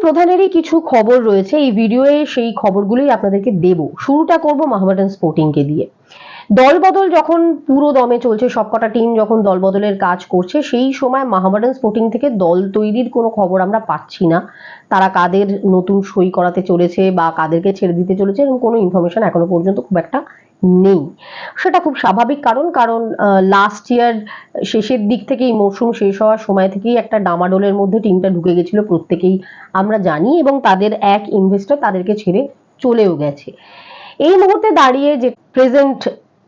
প্রধানেরই কিছু খবর রয়েছে। এই ভিডিওয়ে সেই খবরগুলোই আপনাদেরকে দেব। শুরুটা করব মোহামেডান স্পোর্টিংকে দিয়ে। দলবদল যখন পুরো দমে চলছে, সবকটা টিম যখন দলবদলের কাজ করছে, সেই সময় মোহামেডান স্পোর্টিং থেকে দল তৈরির কোনো খবর আমরা পাচ্ছি না। তারা কাদের নতুন সই করাতে চলেছে বা কাদেরকে ছেড়ে দিতে চলেছে, এরকম কোনো ইনফরমেশন এখনও পর্যন্ত খুব একটা নেই। সেটা খুব স্বাভাবিক কারণ কারণ লাস্ট ইয়ার শেষের দিক থেকেই, মরশুম শেষ হওয়ার সময় থেকেই একটা ডামাডোলের মধ্যে টিমটা ঢুকে গেছিল প্রত্যেকেই আমরা জানি এবং তাদের এক ইনভেস্টর তাদেরকে ছেড়ে চলেও গেছে। এই মুহূর্তে দাঁড়িয়ে যে প্রেজেন্ট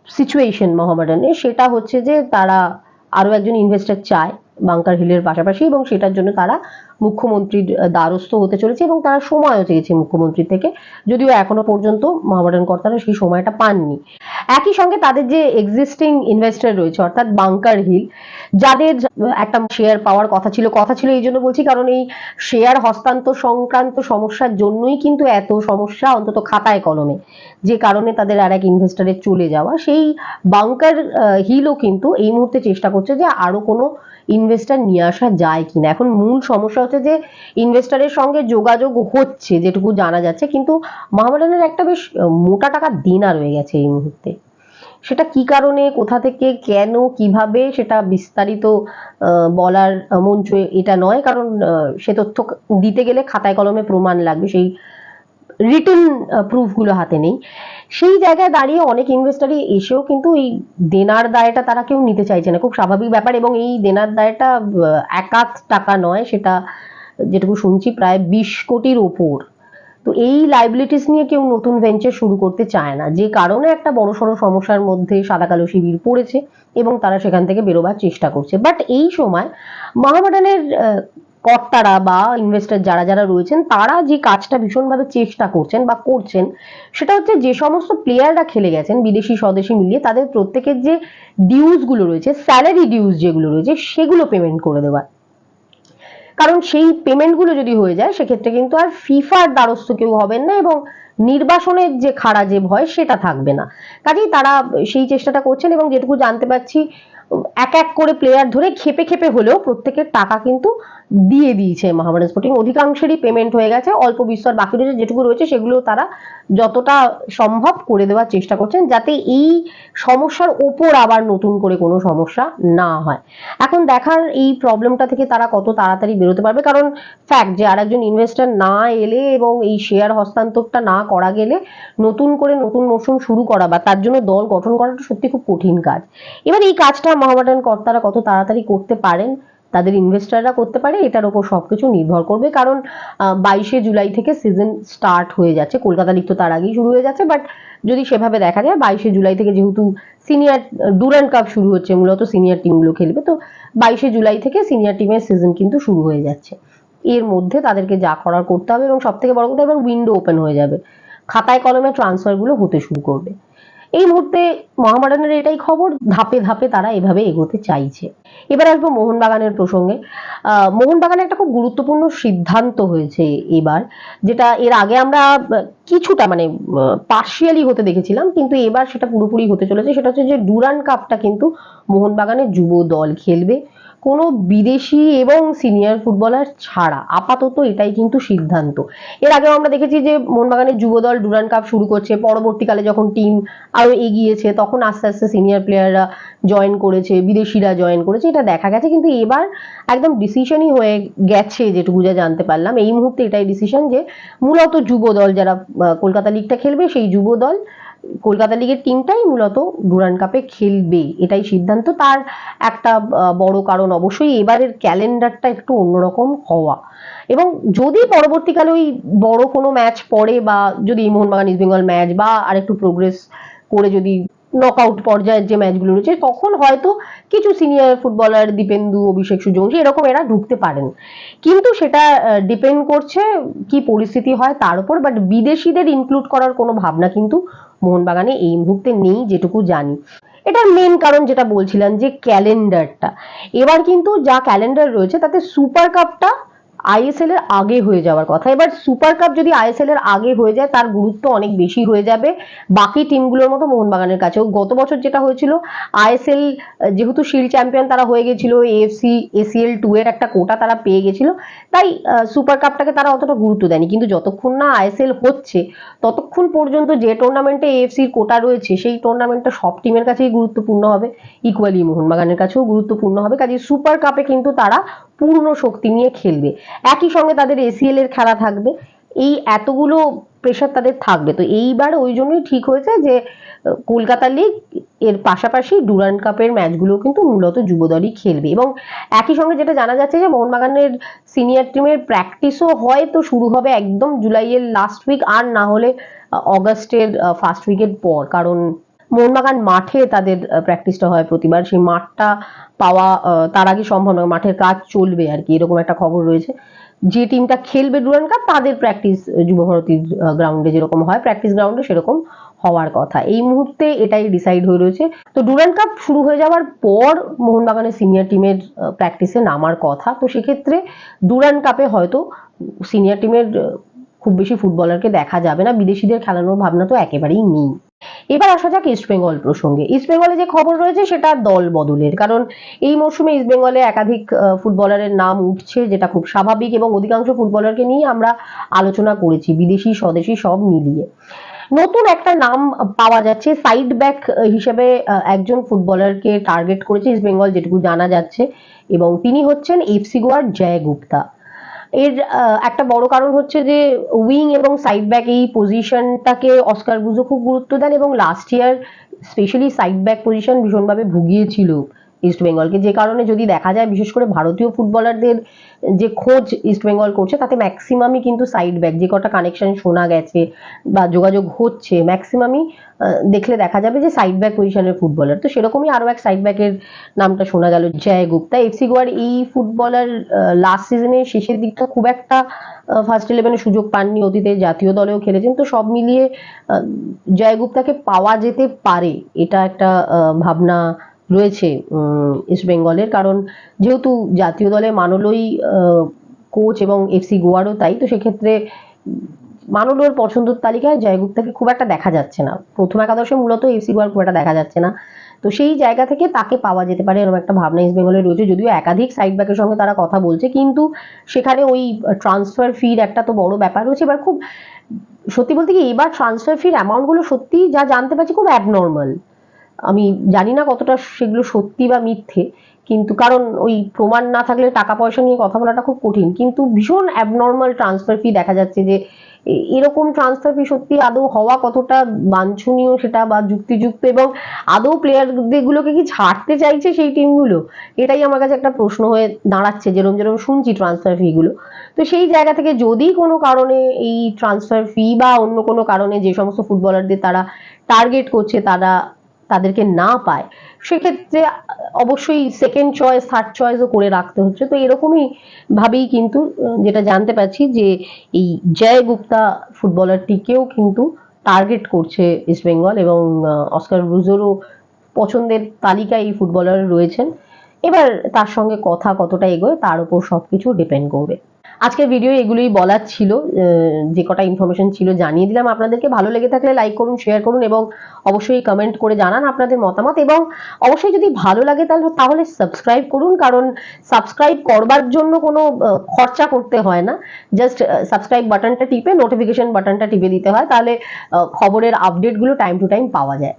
সিচুয়েশন মোহামেডানের সেটা হচ্ছে যে তারা আরও একজন ইনভেস্টার চায় বাংকার হিলের পাশাপাশি এবং সেটার জন্য তারা মুখ্যমন্ত্রীর দ্বারস্থ হতে চলেছে এবং তারা সময়ও চেয়েছে মুখ্যমন্ত্রী থেকে। যদিও এখনও পর্যন্ত মোহামেডান কর্তারা সেই সময়টা পাননি। একই সঙ্গে তাদের যে এক্সিস্টিং ইনভেস্টর রয়েছে, অর্থাৎ বাংকার হিল যাদের একটা শেয়ার পাওয়ার কথা ছিল কথা ছিল এই জন্য বলছি কারণ এই শেয়ার হস্তান্তর সংক্রান্ত সমস্যার জন্যই কিন্তু এত সমস্যা অন্তত খাতায় কলমে। যে কারণে তাদের আর এক ইনভেস্টারের চলে যাওয়া। সেই বাংকার হিলও কিন্তু এই মুহূর্তে চেষ্টা করছে যে আরও কোনো ইনভেস্টর নিয়ে আসা যায় কিনা। এখন মূল সমস্যা হচ্ছে যে ইনভেস্টরের সঙ্গে যোগাযোগ হচ্ছে, যেটুকু জানা যাচ্ছে। কিন্তু মোহামেডানের একটা বেশ মোটা টাকা দেনা রয়ে গেছে এই মুহূর্তে। সেটা কি কারণে, কোথা থেকে, কেন, কীভাবে, সেটা বিস্তারিত বলার মঞ্চ এটা নয়। কারণ সে তথ্য দিতে গেলে খাতায় কলমে প্রমাণ লাগবে। সেই রিটেন প্রুফগুলো হাতে নেই। সেই জায়গায় দাঁড়িয়ে অনেক ইনভেস্টারই এসেও কিন্তু এই দেনার দায়টা তারা কেউ নিতে চাইছে না। খুব স্বাভাবিক ব্যাপার এবং এই দেনার দায়টা আহ, এক আধ টাকা নয় সেটা যেটুকু শুনছি প্রায় বিশ কোটির ওপর। তো এই লাইবিলিটিস নিয়ে কেউ নতুন ভেঞ্চার শুরু করতে চায় না। যে কারণে একটা বড়সড় সমস্যার মধ্যে সাদা কালো শিবির পড়েছে এবং তারা সেখান থেকে বেরোবার চেষ্টা করছে। বাট এই সময় মহামেডানের কর্তারা বা ইনভেস্টর যারা যারা রয়েছেন, তারা যে কাজটা ভীষণভাবে চেষ্টা করছেন বা করছেন, সেটা হচ্ছে যে সমস্ত প্লেয়াররা খেলে গেছেন, বিদেশি, স্বদেশি মিলিয়ে, তাদের প্রত্যেকের যে ডিউজগুলো রয়েছে স্যালারি ডিউজ যেগুলো রয়েছে, সেগুলো পেমেন্ট করে দেওয়া। কারণ সেই পেমেন্টগুলো যদি হয়ে যায়, সেক্ষেত্রে কিন্তু আর ফিফার দ্বারস্থ কেউ হবেন না এবং নির্বাসনের যে খাড়া যে ভয়, সেটা থাকবে না। কাজেই তারা সেই চেষ্টাটা করছেন এবং যেটুকু জানতে পারছি এক এক করে প্লেয়ার ধরে খেপে খেপে হলেও প্রত্যেকের টাকা কিন্তু দিয়ে দিয়েছে মহামেডান স্পোর্টিং অধিকাংশেরই পেমেন্ট হয়ে গেছে, অল্প বিস্তর বাকি রয়েছে, যেটুকু রয়েছে সেগুলো তারা যতটা সম্ভব করে দেওয়ার চেষ্টা করছেন যাতে এই সমস্যার ওপর আবার নতুন করে কোনো সমস্যা না হয়। এখন দেখার এই প্রবলেমটা থেকে তারা কত তাড়াতাড়ি বেরোতে পারবে? কারণ ফ্যাক্ট যে আরেকজন ইনভেস্টর না এলে এবং এই শেয়ার হস্তান্তরটা না করা গেলে নতুন করে নতুন মৌসুম শুরু করা বা তার জন্য দল গঠন করাটা সত্যি খুব কঠিন কাজ। এবার এই কাজটা মহামেডান কর্তারা কত তাড়াতাড়ি করতে পারেন, তাদের ইনভেস্টররা করতে পারে, এটার উপর সবকিছু নির্ভর করবে। কারণ বাইশে জুলাই থেকে সিজন স্টার্ট হয়ে যাচ্ছে। কলকাতা লিগ তো তার আগেই শুরু হয়ে যাচ্ছে বাট যদি সেভাবে দেখা যায়, বাইশে জুলাই থেকে যেহেতু সিনিয়র ডুরান্ড কাপ শুরু হচ্ছে, মূলত সিনিয়র টিমগুলো খেলবে, তো বাইশে জুলাই থেকে সিনিয়র টিমের সিজন কিন্তু শুরু হয়ে যাচ্ছে। এর মধ্যে তাদেরকে যা করার করতে হবে এবং সব থেকে বড় কথা, এবার উইন্ডো ওপেন হয়ে যাবে। খাতায় কলমে ট্রান্সফারগুলো হতে শুরু করবে। এই মুহূর্তে মহামারানের এটাই খবর, ধাপে ধাপে তারা এভাবে এগোতে চাইছে। এবার আসব মোহনবাগানের প্রসঙ্গে। মোহনবাগানে একটা খুব গুরুত্বপূর্ণ সিদ্ধান্ত হয়েছে এবার, যেটা এর আগে আমরা কিছুটা মানে পার্শিয়ালি হতে দেখেছিলাম, কিন্তু এবার সেটা পুরোপুরি হতে চলেছে। সেটা হচ্ছে যে ডুরান কাপটা কিন্তু মোহনবাগানের যুব দল খেলবে। কোনো বিদেশি এবং সিনিয়র ফুটবলার ছাড়া। আপাতত এটাই কিন্তু সিদ্ধান্ত। এর আগেও আমরা দেখেছি যে মোহনবাগানের যুবদল ডুরান কাপ শুরু করছে। পরবর্তীকালে যখন টিম আরও এগিয়েছে, তখন আস্তে আস্তে সিনিয়র প্লেয়াররা জয়েন করেছে, বিদেশিরা জয়েন করেছে। এটা দেখা গেছে, কিন্তু এবার একদম ডিসিশনই হয়ে গেছে, যেটুকু যা জানতে পারলাম। এই মুহূর্তে এটাই ডিসিশন যে মূলত যুব দল যারা কলকাতা লিগটা খেলবে, সেই যুব দল কলকাতা লিগের টিমটাই মূলত ডুরান কাপে খেলবে, এটাই সিদ্ধান্ত। তার একটা বড় কারণ অবশ্যই এবারের ক্যালেন্ডারটা একটু অন্যরকম হওয়া। এবং যদি পরবর্তীকালে ওই বড় কোনো ম্যাচ পড়ে বা যদি মোহনবাগান ইস্ট বেঙ্গল ম্যাচ বা আরেকটু প্রোগ্রেস করে যদি নকআউট পর্যায়ের যে ম্যাচগুলো রয়েছে, তখন হয়তো কিছু সিনিয়র ফুটবলার দীপেন্দু, অভিষেক সূর্যবংশী এরকম এরা ঢুকতে পারেন। কিন্তু সেটা ডিপেন্ড করছে কি পরিস্থিতি হয় তার উপর বাট বিদেশিদের ইনক্লুড করার কোনো ভাবনা কিন্তু মোহনবাগানে এই মুহূর্তে নেই যেটুকু জানি। এটার মেন কারণ যেটা বলছিলাম যে ক্যালেন্ডারটা এবার কিন্তু যা ক্যালেন্ডার রয়েছে তাতে সুপার কাপটা আইএসএল এর আগে হয়ে যাওয়ার কথা। এবার সুপার কাপ যদি আইএসএল এর আগে হয়ে যায়, তার গুরুত্ব অনেক বেশি হয়ে যাবে। বাকি টিমগুলোর মতো মোহনবাগানের কাছেও। গত বছর যেটা হয়েছিল, আইএসএল যেহেতু শিল্ড চ্যাম্পিয়ন তারা হয়ে গেছিল, এএফসি, এসিএল টু এর একটা কোটা তারা পেয়ে গেছিল, তাই সুপার কাপটাকে তারা অতটা গুরুত্ব দেয়নি। কিন্তু যতক্ষণ না আইএসএল হচ্ছে, ততক্ষণ পর্যন্ত যে টুর্নামেন্টে এএফসির কোটা রয়েছে, সেই টুর্নামেন্টটা সব টিমের কাছেই গুরুত্বপূর্ণ হবে। ইকুয়ালি মোহনবাগানের কাছেও গুরুত্বপূর্ণ হবে। কাজে সুপার কাপে কিন্তু তারা পূর্ণ শক্তি নিয়ে খেলবে। একই সঙ্গে তাদের এসিএল এর খেলা থাকবে। এই এতগুলো প্রেশার তাদের থাকবে। তো এইবার ওই জন্যই ঠিক হয়েছে যে, কলকাতা লিগ এর পাশাপাশি ডুরান্ড কাপের ম্যাচগুলো কিন্তু মূলত যুবদলই খেলবে। এবং একই সঙ্গে যেটা জানা যাচ্ছে যে, মোহনবাগানের সিনিয়র টিমের প্র্যাকটিসও হয়তো শুরু হবে একদম জুলাইয়ের লাস্ট উইক আর না হলে অগাস্টের ফার্স্ট উইকের পর। কারণ মোহনবাগান মাঠে তাদের প্র্যাকটিসটা হয় প্রতিবার। সেই মাঠটা পাওয়া তার আগে সম্ভব নয়। মাঠের কাজ চলবে আর কি, এরকম একটা খবর রয়েছে। যে টিমটা খেলবে ডুরান কাপ, তাদের প্র্যাকটিস যুবভারতীর গ্রাউন্ডে যেরকম হয় প্র্যাকটিস গ্রাউন্ডে সেরকম হওয়ার কথা। এই মুহূর্তে এটাই ডিসাইড হয়ে রয়েছে। তো ডুরান কাপ শুরু হয়ে যাওয়ার পর মোহনবাগানের সিনিয়র টিমের প্র্যাকটিসে নামার কথা। তো সেক্ষেত্রে ডুরান কাপে হয়তো সিনিয়র টিমের খুব বেশি ফুটবলারকে দেখা যাবে না। বিদেশিদের খেলানোর ভাবনা তো একেবারেই নেই। এবার আসা যাক ইস্ট বেঙ্গল প্রসঙ্গে। ইস্ট বেঙ্গলে যে খবর রয়েছে, সেটা দল বদলের। কারণ এই মৌসুমে ইস্ট বেঙ্গলে একাধিক ফুটবলারের নাম উঠছে, যেটা খুব স্বাভাবিক এবং অধিকাংশ ফুটবলারকে নিয়ে আমরা আলোচনা করেছি, বিদেশি, স্বদেশি সব মিলিয়ে। নতুন একটা নাম পাওয়া যাচ্ছে, সাইড ব্যাক হিসেবে একজন ফুটবলারকে টার্গেট করেছে ইস্ট বেঙ্গল, যেটুকু জানা যাচ্ছে। এবং তিনি হচ্ছেন এফসি গোয়ার জয় গুপ্তা। এর একটা বড় কারণ হচ্ছে যে উইং এবং সাইড ব্যাক এই পজিশনটাকে অস্কার বুজো খুব গুরুত্ব দেন এবং last year specially side back position ভীষণভাবে ভুগিয়েছিল। ইস্ট বেঙ্গলকে যে কারণে যদি দেখা যায়, বিশেষ করে ভারতীয় ফুটবলারদের যে খোঁজ ইস্ট বেঙ্গল করছে, তাতে ম্যাক্সিমামই কিন্তু সাইড ব্যাক যে কটা কানেকশন শোনা গেছে বা যোগাযোগ হচ্ছে ম্যাক্সিমামই দেখলে দেখা যাবে যে সাইড ব্যাক পজিশনের ফুটবলার তো সেরকমই আরও এক সাইড ব্যাকের নামটা শোনা গেল জয় গুপ্তা এফসি গোয়ার এই ফুটবলার লাস্ট সিজনের শেষের দিকটা খুব একটা ফার্স্ট ইলেভেনে সুযোগ পাননি, অতীতে জাতীয় দলেও খেলেছেন। তো সব মিলিয়ে জয় গুপ্তাকে পাওয়া যেতে পারে, এটা একটা ভাবনা রয়েছে ইস্ট বেঙ্গলের কারণ যেহেতু জাতীয় দলে মানলই কোচ এবং এফসি গোয়ারও তাই, তো সেক্ষেত্রে মানলোর পছন্দের তালিকায় জয়গুপ্তাকে খুব একটা দেখা যাচ্ছে না। প্রথম একাদশে মূলত এফসি গোয়ার খুব একটা দেখা যাচ্ছে না। তো সেই জায়গা থেকে তাকে পাওয়া যেতে পারে এরকম একটা ভাবনা ইস্ট বেঙ্গলের রয়েছে, যদিও একাধিক সাইড ব্যাকের সঙ্গে তারা কথা বলছে, কিন্তু সেখানে ওই ট্রান্সফার ফির একটা তো বড় ব্যাপার রয়েছে। এবার খুব, সত্যি বলতে কি এবার ট্রান্সফার ফির অ্যামাউন্টগুলো সত্যি যা জানতে পারছি, খুব অ্যাবনর্মাল আমি জানি না কতটা সেগুলো সত্যি বা মিথ্যে, কিন্তু কারণ ওই প্রমাণ না থাকলে টাকা পয়সা নিয়ে কথা বলাটা খুব কঠিন। কিন্তু ভীষণ অ্যাবনর্মাল ট্রান্সফার ফি দেখা যাচ্ছে যে এরকম ট্রান্সফার ফি সত্যি আদৌ হওয়া কতটা বাঞ্ছনীয় সেটা বা যুক্তিযুক্ত এবং আদৌ প্লেয়ারগুলোকে কি ছাড়তে চাইছে সেই টিমগুলো এটাই আমার কাছে একটা প্রশ্ন হয়ে দাঁড়াচ্ছে যেরকম যেরকম শুনছি ট্রান্সফার ফিগুলো তো সেই জায়গা থেকে যদি কোনো কারণে এই ট্রান্সফার ফি বা অন্য কোনো কারণে যে সমস্ত ফুটবলারদের তারা টার্গেট করছে, তারা তাদেরকে না পায়। সেক্ষেত্রে অবশ্যই সেকেন্ড চয়েস থার্ড চয়েসও করে রাখতে হচ্ছে। তো এরকমই ভাবেই কিন্তু যেটা জানতে পারছি যে এই জয় গুপ্তা ফুটবলারটিকেও কিন্তু টার্গেট করছে ইস্ট বেঙ্গল এবং অস্কার ব্রুজোরও পছন্দের তালিকায় এই ফুটবলার রয়েছেন। এবার তার সঙ্গে কথা কতটা এগোয়, তার উপর সবকিছু ডিপেন্ড করবে। আজকের ভিডিও এগুলোই বলার ছিল যে কটা ইনফরমেশন ছিল, জানিয়ে দিলাম। আপনাদেরকে ভালো লেগে থাকলে লাইক করুন শেয়ার করুন এবং অবশ্যই কমেন্ট করে জানান আপনাদের মতামত এবং অবশ্যই যদি ভালো লাগে তাহলে তাহলে সাবস্ক্রাইব করুন কারণ সাবস্ক্রাইব করবার জন্য কোনো খরচা করতে হয় না। জাস্ট সাবস্ক্রাইব বাটনটা টিপে নোটিফিকেশন বাটনটা টিপে দিতে হয়, তাহলে খবরের আপডেটগুলো টাইম টু টাইম পাওয়া যায়।